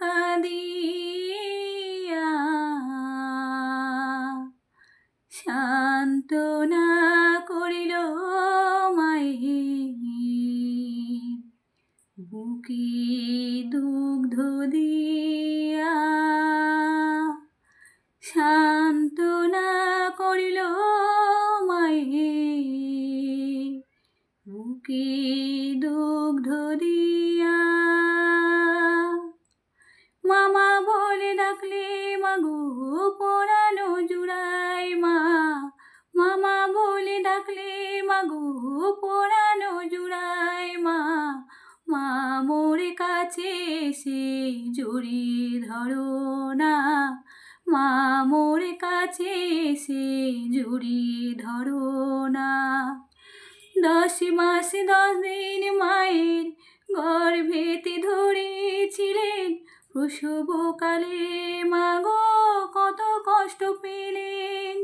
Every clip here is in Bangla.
কাঁদিয়া শান্তনা করিল মায়ে বুকে দুগ্ধ দিয়া শান্তনা করিল মায়ে বুকে দুগ্ধ দিয়া ডাকলে মাগো পরানো জুড়াই মা। মামা বলে ডাকলে মাগো পরানো জুড়াই মা। মা মোরে কাছে সে জড়িয়ে ধরো না। মা মোরে কাছে এসে জড়িয়ে ধরো না। দশ মাস দশ দিন মায়ের গর্ভেতে ধরেছিলেন প্রসবকালে মাগো কত কষ্ট পেলেন।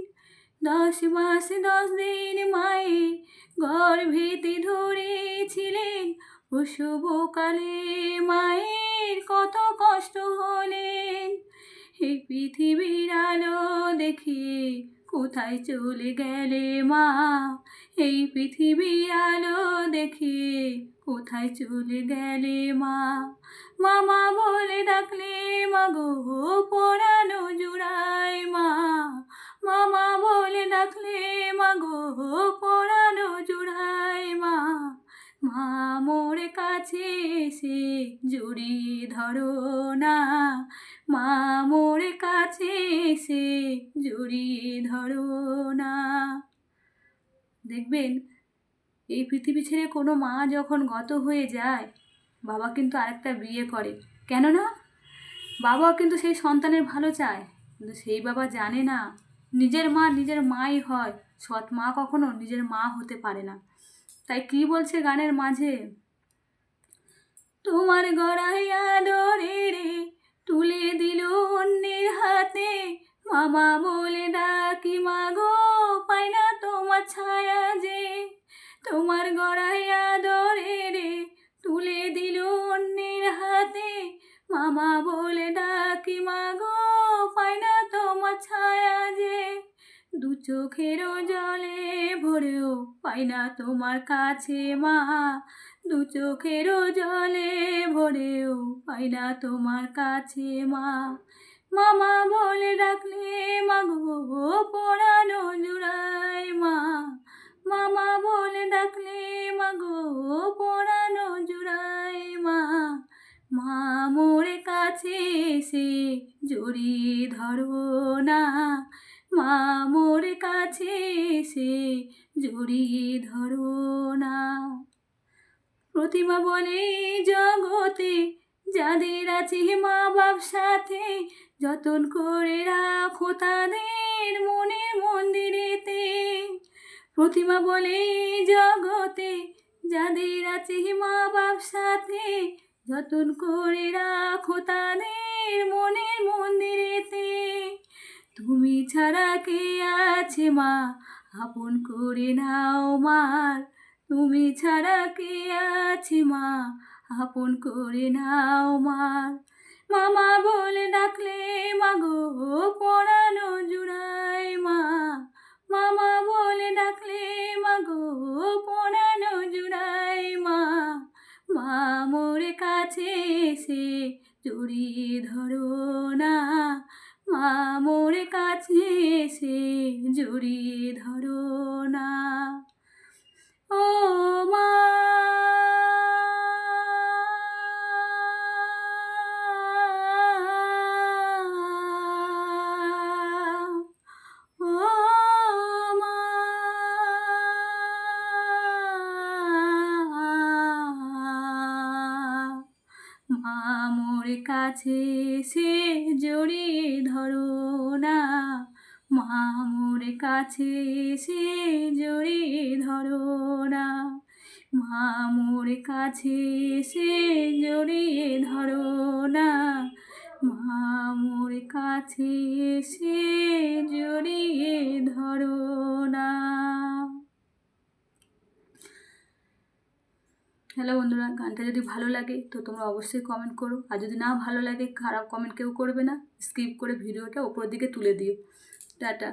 দশ মাস, দশ দিন মায়ে গর্ভেতে ধরেছিলেন। প্রসবকালে মায়ের কত কষ্ট হলেন। এই পৃথিবীর আলো দেখে কোথায় চলে গেলে মা? এই পৃথিবীর আলো দেখে কোথায় চলে গেলে মা? মামা বলে ডাকলে, মাগো, পড়ানো জুড়াই মা। মামা বলে ডাকলে, মাগো পরানো জুড়াই মা। মা, মোর কাছে এসে জড়িয়ে ধরো না। মা মোর কাছে এসে জড়িয়ে ধরো না। দেখবেন, এই পৃথিবী ছেড়ে কোনো মা যখন গত হয়ে যায়, বাবা কিন্তু আরেকটা বিয়ে করে। কেননা বাবা কিন্তু সেই সন্তানের ভালো চায়। কিন্তু সেই বাবা জানে না, নিজের মা নিজের মাই হয়। সৎ মা কখনো নিজের মা হতে পারে না। তাই কি বলছে গানের মাঝে? তোমার গড়াই আদরে রে তুলে দিল অন্যের হাতে। মামা বলে, ডাকি, মাগো, পাই না তোমার ছায়া যে। তোমার গড়াই আদরে রে। তুলে দিল অন্যের হাতে। মামা বলে, ডাকি, মাগো, পাই না তোমার ছায়া যে। দু চোখেরও জলে ভরেও পাই না তোমার কাছে মা। দু চোখেরও জলে ভরেও পাই না তোমার কাছে, মা। মামা বলে ডাকলে, মাগো পরানো জুড়াই মা। মামা বলে ডাকলে, মাগো পরানো জুড়াই মা। মা মোরে কাছে এসে জড়িয়ে ধরো না। মা মোর কাছে এসে জড়িয়ে ধরো না। প্রতিমা বলে জগতে, যাদের আছে মা বাপ সাথে, যতন করে রাখো তাদের মনের মন্দিরেতে। প্রতিমা বলে জগতে, যাদের আছে মা বাপ সাথে, যতন করে রাখো তাদের মনের মন্দিরেতে। তুমি ছাড়া কে আছে মা? আপন করে নাও মার তুমি ছাড়া কে আছে মা? আপন করে নাও মার। মামা বলে ডাকলে, মাগো পড়ানো জুড়াই মা। মামা বলে ডাকলে, মাগো পড়ানো জুড়াই মা। মা মোর কাছে এসে জড়িয়ে ধরো না। মা মোর কাছে এসে জড়িয়ে ধরো না। মা মোর কাছে সে জড়িয়ে ধরো না। মা মোর কাছে সে জড়িয়ে ধরো না। মা মোর কাছে সে জড়িয়ে ধরো না। মা মোর কাছে সে জড়িয়ে ধরো না হ্যালো বন্ধুরা, গানটা যদি ভালো লাগে তো তোমরা অবশ্যই কমেন্ট করো। আর যদি না ভালো লাগে, খারাপ কমেন্ট কেউ করবে না। স্কিপ করে ভিডিওটা ওপরের দিকে তুলে দিও। টাটা।